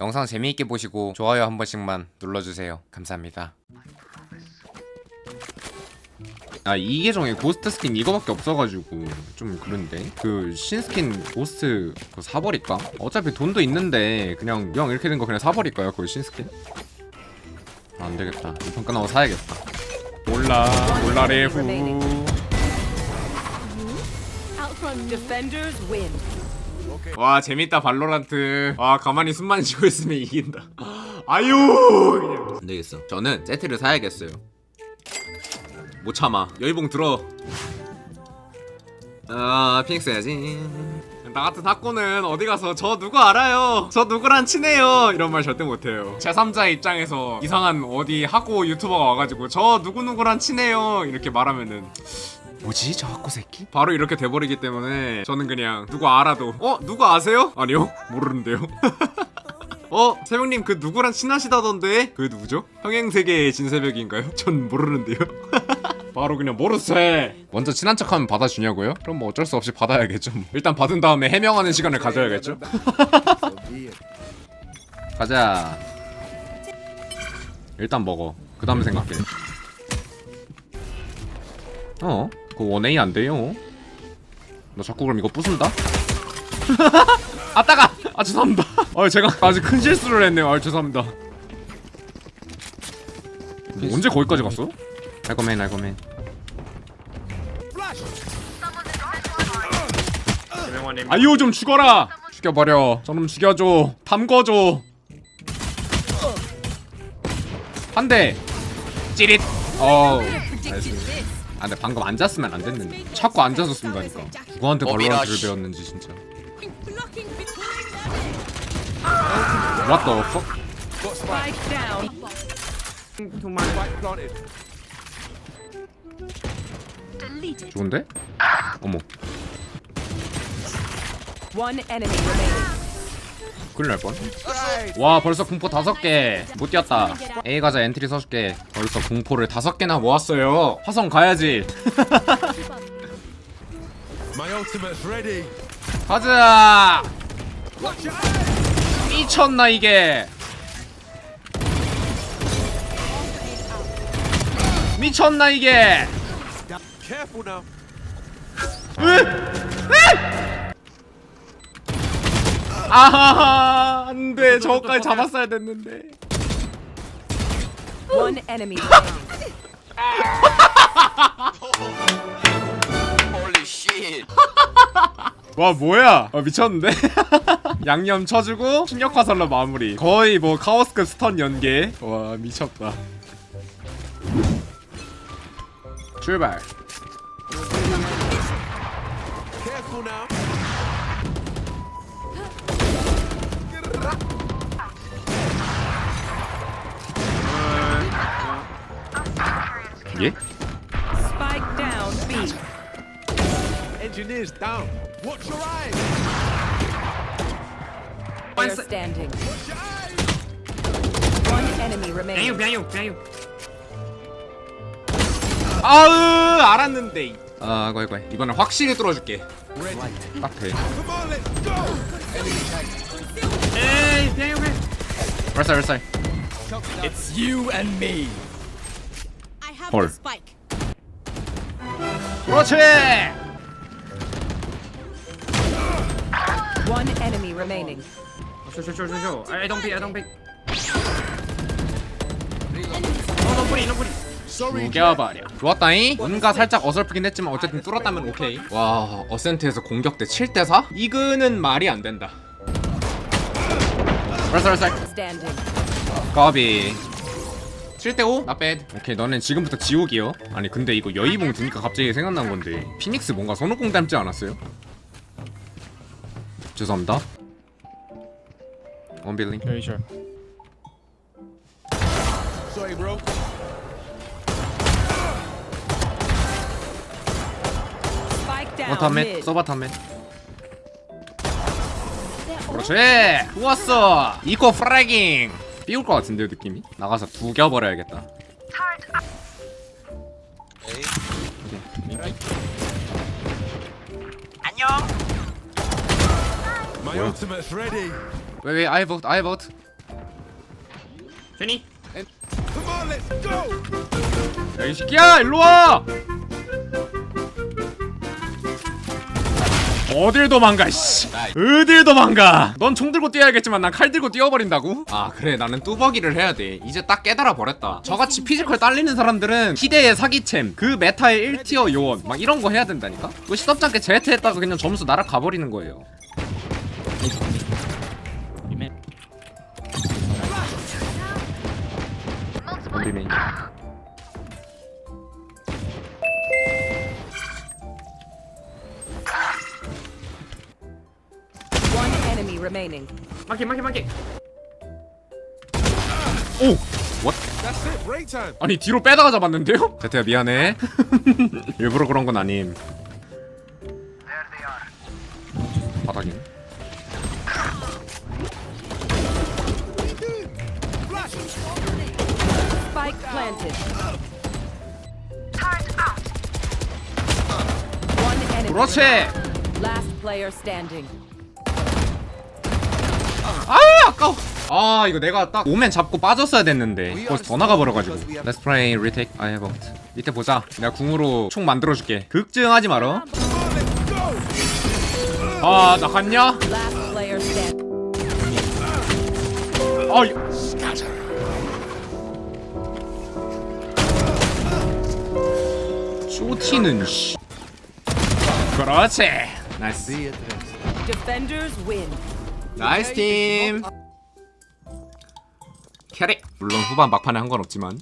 영상 재미있게 보시고 좋아요 한 번씩만 눌러주세요. 감사합니다. 아 이 계정에 고스트 스킨 이거밖에 없어가지고 좀 그런데 그 신스킨 고스트 그거 사버릴까? 어차피 돈도 있는데 그냥 영 이렇게 된 거 그냥 사버릴까요? 그 신스킨? 아, 안 되겠다. 이판 끝나고 사야겠다. 몰라 몰라 레후. Outrun defenders win. 와 재밌다 발로란트. 와 가만히 숨만 쉬고 있으면 이긴다. 아유 그냥. 안 되겠어. 저는 세트를 사야겠어요. 못 참아. 여의봉 들어. 아 피닉스 해야지. 나 같은 사고는 어디 가서 저 누구 알아요? 저 누구랑 친해요? 이런 말 절대 못해요. 제3자 입장에서 이상한 어디 하고 유튜버가 와가지고 저 누구누구랑 친해요? 이렇게 말하면은 뭐지 저 학고 새끼? 바로 이렇게 돼버리기 때문에 저는 그냥 누구 알아도 어 누구 아세요? 아니요 모르는데요. 어 세명님 그 누구랑 친하시다던데 그 누구죠? 평행세계의 진새벽인가요? 전 모르는데요. 바로 그냥 모르세. 먼저 친한 척하면 받아주냐고요? 그럼 뭐 어쩔 수 없이 받아야겠죠. 뭐. 일단 받은 다음에 해명하는 시간을 가져야겠죠. 가자. 일단 먹어. 그 다음 생각해. 어? 그거 원A 안 돼요. 너 자꾸 그럼 이거 부순다? 아 따가! 아 죄송합니다. 아 제가 아주 큰 실수를 했네요. 아 죄송합니다. 뭐 언제 거기까지 갔어? 알거맨 알거맨. 아유 좀 죽어라. 죽여버려. 저놈 죽여줘. 담궈줘. 한 대. 찌릿. 어. 아 근데 방금 앉았으면 안 됐는데 자꾸 앉아서 쓴다니까 누구한테 어, 발로란트를 미라시. 배웠는지 진짜 What the fuck? Spike down. 좋은데? 어머 One enemy remaining. 큰일 날 뻔. 와 벌써 공포 다섯 개. 못 뛰었다. A 가자 엔트리 써줄게. 벌써 공포를 다섯 개나 모았어요. 화성 가야지. 가자. 미쳤나 이게. 미쳤나 이게. Careful now. 아하하 안돼 저거까지 잡았어야 됐는데. One enemy. Holy shit. 와 뭐야 아, 미쳤는데 양념 쳐주고 충격 화살로 마무리 거의 뭐 카오스급 스턴 연계 와 미쳤다 출발 Careful now. 예? Spike down B. Engineers down. Watch your eyes. Player standing. One enemy remaining. 아으 알았는데 아 이거 이거 이번엔 확실히 뚫어줄게 딱 돼 Come on, let's go. 발살 발살 It's you and me. I have Hold. the spike. 그렇지 One enemy remaining. 쇼쇼쇼쇼쇼 I don't pick I don't pick 죽여버려 좋았다잉 뭔가 살짝 어설프긴 했지만 어쨌든 뚫었다면 오케이 와 어센트에서 공격 대 7대4? 이거는 말이 안 된다 발살 Standing. 까비 7대5? 나빼 오케이 너넨 지금부터 지옥이요 아니 근데 이거 여의봉 드니까 갑자기 생각난 건데 피닉스 뭔가 손오공 닮지 않았어요? 죄송합니다 원빌링 Sorry, bro. Spike down 워타맨. 서바타맨 그렇지. 좋았어. 이코 프라깅. 삐울 것 같은데요 느낌이? 나가서 구겨버려야겠다. 안녕. My ultimate's ready. 왜왜 I vote I vote 괜히 Come on, let's go. 야이 새끼야 일로 와 어딜 도망가 씨. 어딜 도망가. 넌 총 들고 뛰어야겠지만 난 칼 들고 뛰어버린다고? 아 그래. 나는 뚜벅이를 해야 돼. 이제 딱 깨달아 버렸다. 저같이 피지컬 딸리는 사람들은 희대의 사기챔 그 메타의 1티어 요원 막 이런 거 해야 된다니까? 그 시덥지 않게 제트 했다가 그냥 점수 날아가 버리는 거예요 enemy remaining. 마키 마키 마키 오! 왓? That's it. Break time. 아니 뒤로 빼다가 잡았는데요? 제트야 미안해 일부러 그런 건 아님 바닥이 Spike planted. One enemy. 그렇지! Last player standing. 아 아까워. 아 이거 내가 딱 오멘 잡고 빠졌어야 됐는데. 벌써 더 나가버려가지고. Let's play retake. I have ult 이때 보자. 내가 궁으로 총 만들어줄게. 걱정하지 마라. 아 나갔냐? 아 이- 쇼티는 씨. 그렇지. 나이스. Defenders win. 나이스 팀. 캐리. 물론 후반 막판에 한 건 없지만